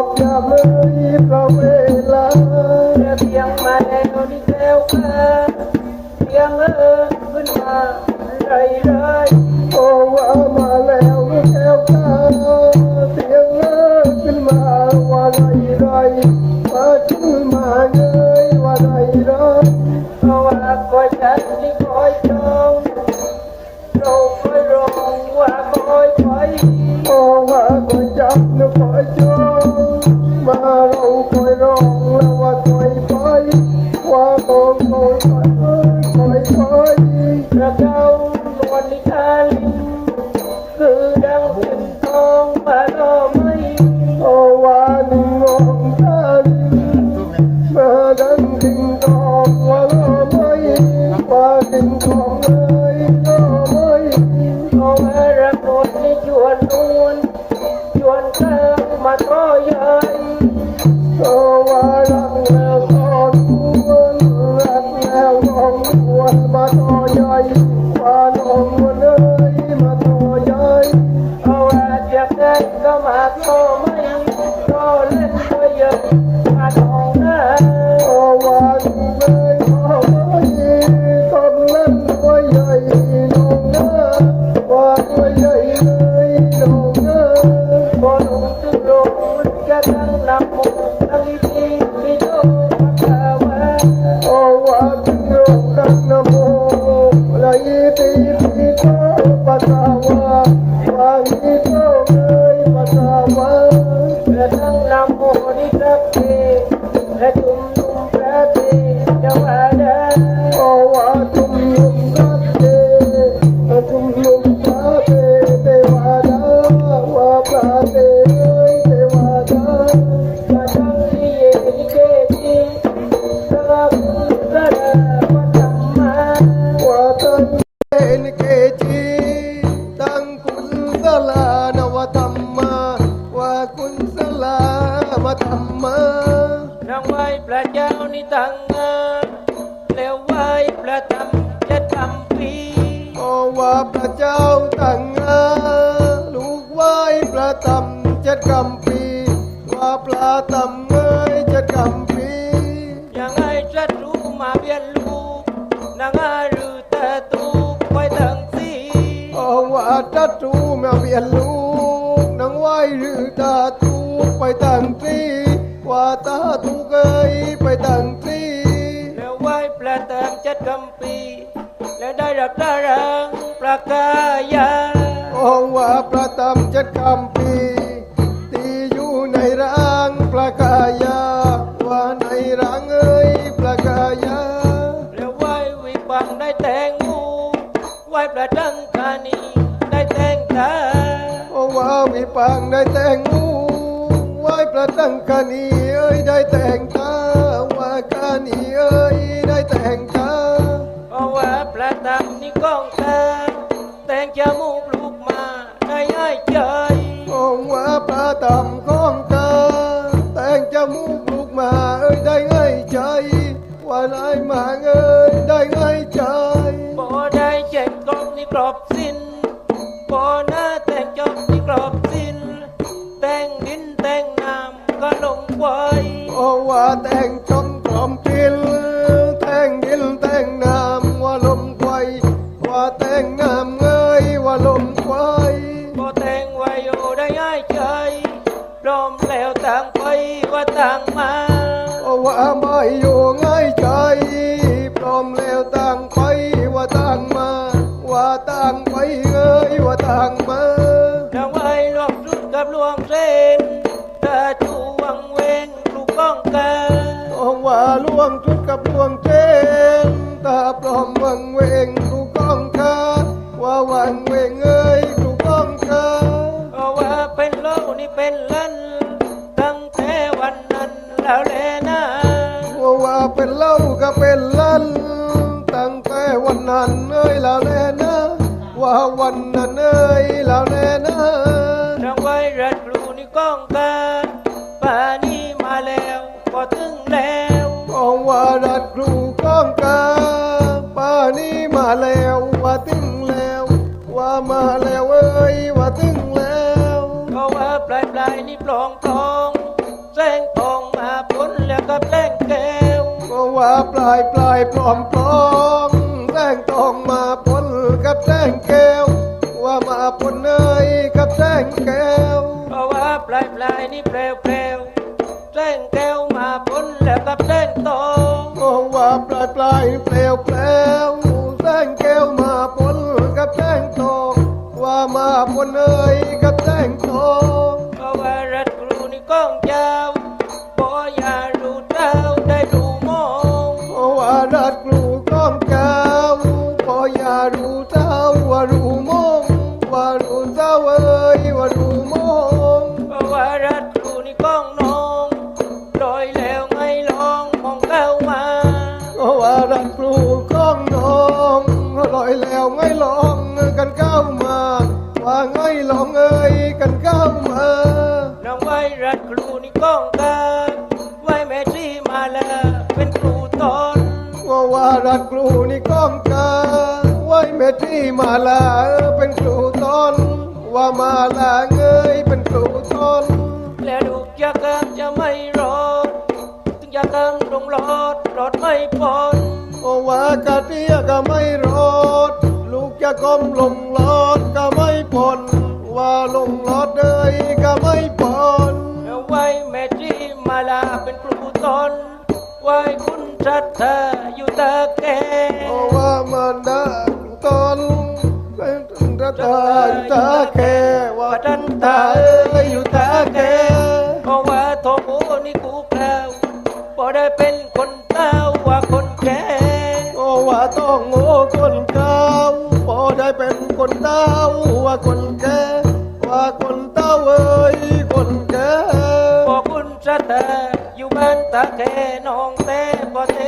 một giờ mới lo về là tiếng mà đeo đi theo ca tiếng ơn vươn mà đầy rơi ô vợ mà leo đi theo ca tiếng ơn vươn mà qua đầy rơi qua chân mà ngơi qua đầy rơi qua coi chân đi coi trông đâu coi rồng qua coi coi ô vợ coi chân nó coi พระเจ้าตั้งงาลูกไหว้พระธรรมเจ็ดคำปีว่าพระธรรมเอ้ยเจ็ดคำปียังไงศัตรูมาเบียนลูกนางอาหรือตาตูไว้ทั้งสีโอว่าตัตรูแมวเบียนลูกนางไหว้หรือตาตูไปตั้งตรีว่าตาตูเอยไปตั้งตรีแล้วไหว้พระธรรมจะทำปีแล้วได้รับตารัง ประกายาโอว่าพระธรรมเจ็ดคำปีที่อยู่ในร่างพระกายา ว่าในร่างเอ้ยพระกายาแล้วไหว้วิปังได้แต่งงูไหว้พระจังคานีได้แต่งตาโอว่าวิปังได้แต่งงูไหว้พระตั้งกานีเอ้ยได้แต่งตาว่ากานีเอ้ยได้แต่งตา ว่าพระธรรมของกาแต่งจมูกลูกมาเอ้ยได้ง่ายใจ ว่าได้มาเอ้ยได้ง่ายใจบ่ได้เจ็บกองนี่กรอบสิ้นบ่หน้าแต่งจบนี่กรอบสิ้น แต่งดินแต่งน้ำก็ลงไว้โอว่าแต่งจมกล่อมกินแต่งดินแต่งน้ำ ว่าต่างมาโอว่าไม่อยู่ง่ายใจพร้อมแล้วต่างไปว่าต่างมา ว่าต่างไปเอ้ยว่าต่างมาดังไว้รวมสุดกับลวงเส้นตาจูวังเวงลูกก้องกาโอว่าล่วงชุดกับล่วงเจนตาพร้อมวังเวงครูก้องาปลายปลายปลอมปลอมแต้งตองมาปนกับแต้งแก้ว ว่ามาปนเนยกับแต้งแก้วเพราะว่าปลายปลายนี่เปลวเปลวแจ้งแก้วมาปนแล้วกับแจ้งโตมองว่าปลายปลายเปลวเปลวแต้งแก้วมาปนกับแต้งทองว่ามาปนเนยกับแต้งทอง ก้องน้องลอยแล้วไงลองมองเข้ามาเพราะว่ารัดกลูก้องน้องลอยแล้วไงลองกันก้าวมา ว่าไงลองเอ้ยกันก้าวมาน้องไว้รัฐครูนี่ก้องกาไว้แม่ที่มาแล้วเป็นครูตอนเพราะว่ารัดกลูนี่ก้องกาไว้เมที่มาลาเป็นครูตอนว่ามาลาเงยเป็นครูตอน แล้วลูกอยากกำจะไม่รอดถึงอยากกำลงรอดรอดไม่พ้นโอว่ากะเตี้ยก็ไม่รอด ลูกจะก้มลงรอดก็ไม่พ้นว่าลงรอดเลยก็ไม่พ้นเอาไว้แม่ที่มาลาเป็นครูตอนไว้คุณชัดเธออยู่ตะแกโอว่ามันดังตอนเป็นตาตาตาแค่ว่าทันตาานตะแกน้องแต่พอเท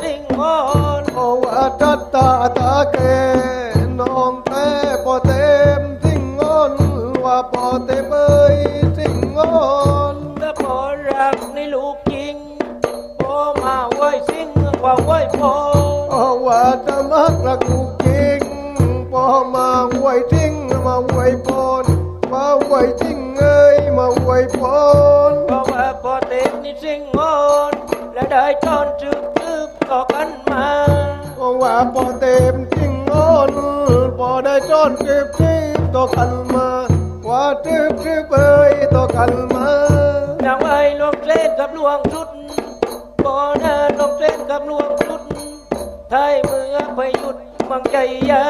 สิ่งงอนโอว่าทัดตาตาแกน้องแต่พอเต็มสิ่งงอนว่าพอเตเอ้ยสิ่งงอนถ้าพอรักในลูกจริงพอมาไหว้สิ่งว่าไหว้พอโอว่าจะมักรักลูกจริงพอมาไหวทิ้งมาไหวพรมาไหวทิ้งเอ้ยมาไหวพรเพราะว่าพอ เต็มนี่สิ่งงอนและได้ตอนจึกจึกต่อกันมาโอว่าพอเต็มทิ้งงอนพอได้จอนเก็บที่ต่อกันมาว่าทึบทึบเอ้ยต่อกันมานางไอ้ลวงเล่นกับลวงชุดพอหน้าลวงเล่นกับลวงชุดไทยเมื่อไปหยุดมังใจยา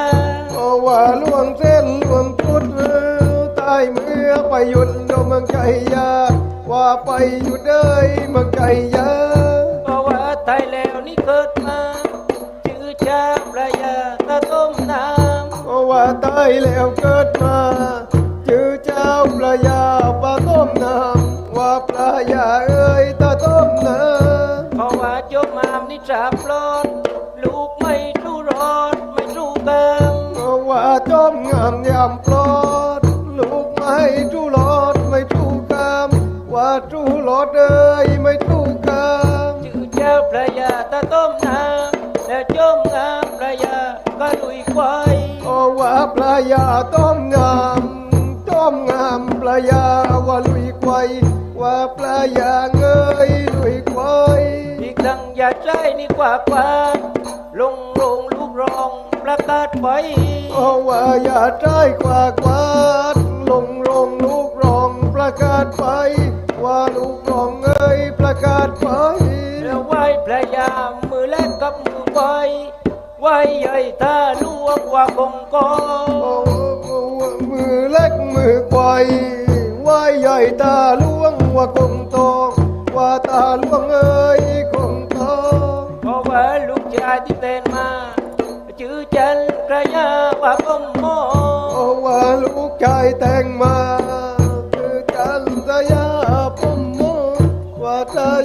โอว่าล่วงเส้นล่วงพุดใต้เมื่อไปหยุดโดมเมืองไก่ยา ว่าไปหยุดเอ้ยเมืองไก่ยาเพราะว่าไทยแล้วนี่เกิดมาชื่อชาพระยาตะต้มน้ำเพราะว่าตายแล้วเกิดมาชื่อเจ้าพระยาปลาต้มน้ำว่าพระยาเอ้ยตาต้มน้เพราะว่าโยมมามนี่จาบลอดลูกไม่รู้รอดไม่รู้กรรมำเพราะว่าจอมงามยามปลอดลูกไม่ทูรอดไม่ทูกาม ว่าทูรอดเอ้ยไม่ทูกามชื่อเจ้าพระยาตะต้มน้ำและโยมงามพระยาก็ลุยควายเพราะว่าพระยาต้มงามต้มงามพระยาว่าลุยควายว่าพระยาเงยลุยควายอีกทั้งอย่าใจนี่กว่ากว่าลงลงลูกรองประกาศไว้เพราะว่าอย่าใจกว่ากวาดลงลงลูกรองประกาศไป ว่าลูกรองเอ้ยประกาศไปแล้วไหว้พระยามือแลกกับมือไหว้ไหว้ใหญ่ท่าลวงว่าคงกอโอ้มือเล็กมือไกวว่าใหญ่ตาล่วงว่าคงตองว่าตาล่วงเอ้ยคงตองเพราะว่าลูกชายที่เต้นมาชื่อจันกระยาว่าผมหมอเพราะว่าลูกชายแต่งมา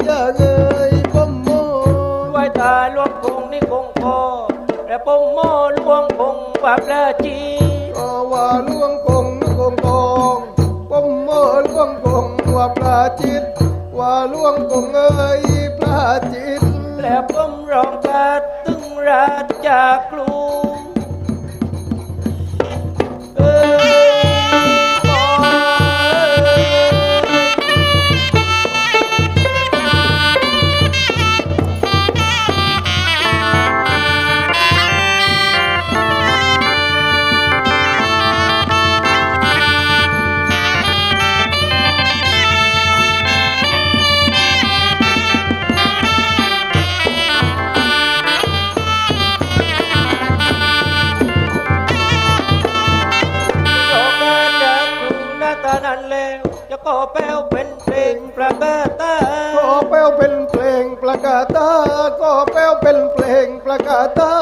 ยาเอ้ยผมโมไหว้ตาหลวงคงนี่คงคอและผมหมอหลวงคงว่าพระจีก็ว่าล่วงคงคงตองผมโมล่วงคงว่าปลาจิต ว่าล่วงคงเอ้ยปลาจิต และผมร้องกาดตึงราชจากครู เป็นเพลงประกาศตาก็แป้วเป็นเพลงประกาศตาก็แป้วเป็นเพลงประกาศตา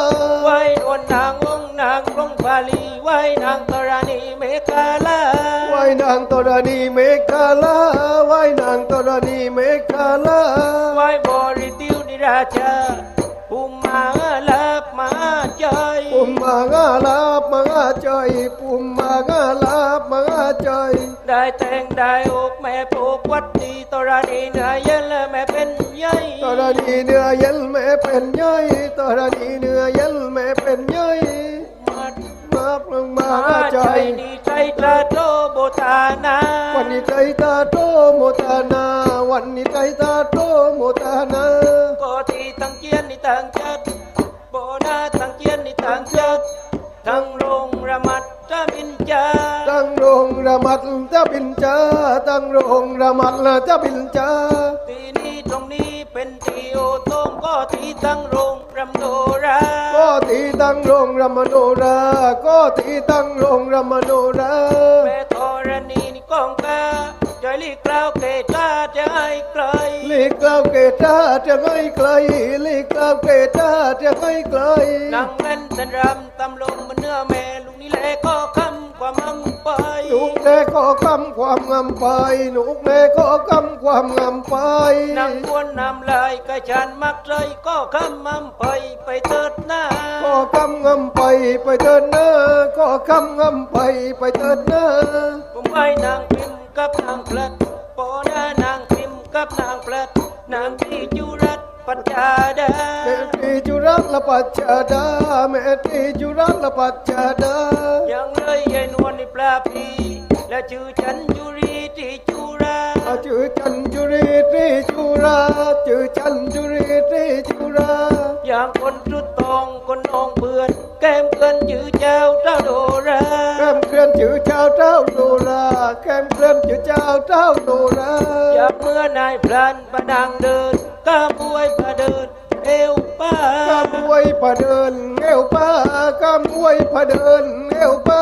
ไหว้นวลนางองค์นางกรงบาลีไหว้นางตรานีเมกาลาไหว้นางตรณีเมฆาลาไหว้นางตรณีเมฆาลาไหว้บริติวนิราชาภูมิมาลับมา ใจปุ่มมางาลาบมางาใจปุ่มมางาลาบมางาใจได้แต่งได้อกแม่ผูกวัดดีตรานีเหนือเย็นและแม่เป็นใหญ่ตรณีเนื้อเย็นแม่เป็นย่อยตรณีเนื้อเย็นแม่เป็นย่อยมัดมาพลังมามาใจใจดีใจตราโตโบตานา วันนี้ใจตาโตโมตานา วันนี้ใจตาโตโมตานาก็ที่ตั้งเกียนนี่ตั้งจัดโบนาตั้ง เกียนนี่ตั้งจัดทั้งโรงระมัดจะมินจาตั้งโรงระมัดจะบินจ้าตั้งโรงระมัดจะบินจ้าที่นี้ตรงนี้เป็นที่โอโตงก็ที่ตั้งโรงรำโนราก็ตีตั้งโรงรำมโนราก็ตีตั้งโรงรำมโนรา แม่ธรณีนี่กองกา จอยลีกล่าวเกตาจะให้ไกลลีกล่าวเกตาจะไม่ไกลลีกล่าวเกตาจะไม่ไกลนางแม่นสันรำตำลงมันเนื้อแม่ลูกนี่แหละก็คำความมั่งไปหนุกแน่ก็คำความงามไปหนุกแน่ก็คำความงามไปนางบวนนำลายกระชานมักใจก็คำมั่งไปไปเติดหน้าก็คำงามไปไปเถิดหน้าก็คำงามไปไปเถิดหน้าผมไว้นางพิมพ์ กับนางพลัดปอนานางพิมพ์กับนางพลัดนางที่จุรัตปัญญาดาแม่ที่จุรักละปัจจาดาแม่ที่จุรักละปัจจาดายังเลยยายนวลในปลาพีและชื่อฉันจุรีที่จุราอาชื่อจันจุรีตรีจุราชื่อจันจุรีตรีจุราอย่างคนจุดตองคนนองเพื่อน แก้มเกินชื่อเจ้าเจ้าโดรา ลื่อนชื่อเจ้าเจ้าโนราแก้มเคลื่อนชื่อเจ้าเจ้าโนราอยากเมื่อนายพรานประนางเดินก้ามป่วยประเดินเอวป้ากำอวยผะเดินเอวป้ากำอวยผะเดินเอวป้า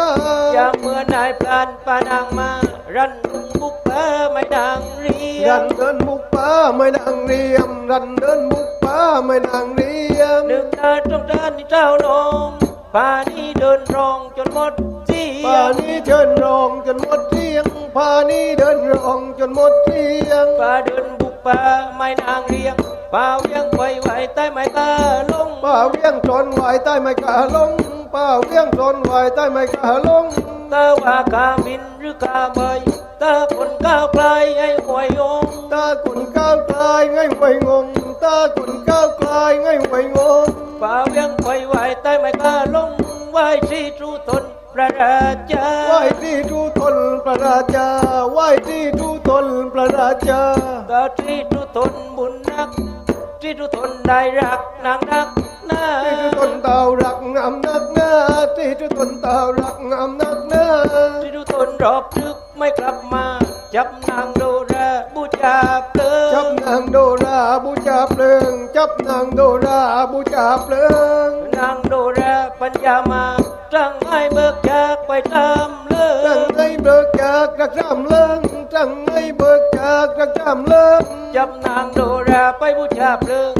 อยากเมื่อนายพรานประนางมารันบุกเป้าไม่ดังเรียรัมนเดินบุกป้าไม่นางเรียมรันเดินบุกป้าไม่นางเรียมนึกได้ต้องเดินที่เจ้าน้อง ป่านี้เดินรองจนหมดเสียป่างนี้เชิญรองจนหมดเที่ยงป่านี้เดินรองจนหมดเที่ยงป่าเดินบุกป่าไม่นางเรียงป่าเวียังไหวไหวใต้ไม้ตาลงป่าเวียงชนไหวใต้ไม้กาลงป่าเวียงชนไหวใต้ไม้กาลงตาว่ากาบินหรือกาเบยตาคนก้าวไกลให้หวยยงตากุนก้าวกลายไงไหวงงตากุนก้าวกลายไงไหวงงป่าเวียง ไหวไหวใต้ไม้ตาลงไหวที่ทรูตนพระราชาไหวที่ทุตนพระราชาไหวที่ทุตนพระราชาตาที่ทรูตนบุญนักที่ทรูตนได้รักนางนักหน้าที่ทุตนเต่ารักงามนักหน้าที่ทุตนเต่ารักงามนักหน้าที่ทรูตนรอบลึกไม่กลับมาจับนางโดรา บูชาเปลืจัอบนางโดราบูชาเพลิง จับนางโดราบูชาเพลิง นางโดราปัญญามาจังให้เบิกจากไปตามเลืตั้งอให้เบิกจากรักจำเลิงตั้งให้เบิกจากรักจำเลิงจับนางโดราไปบูชาเพลิง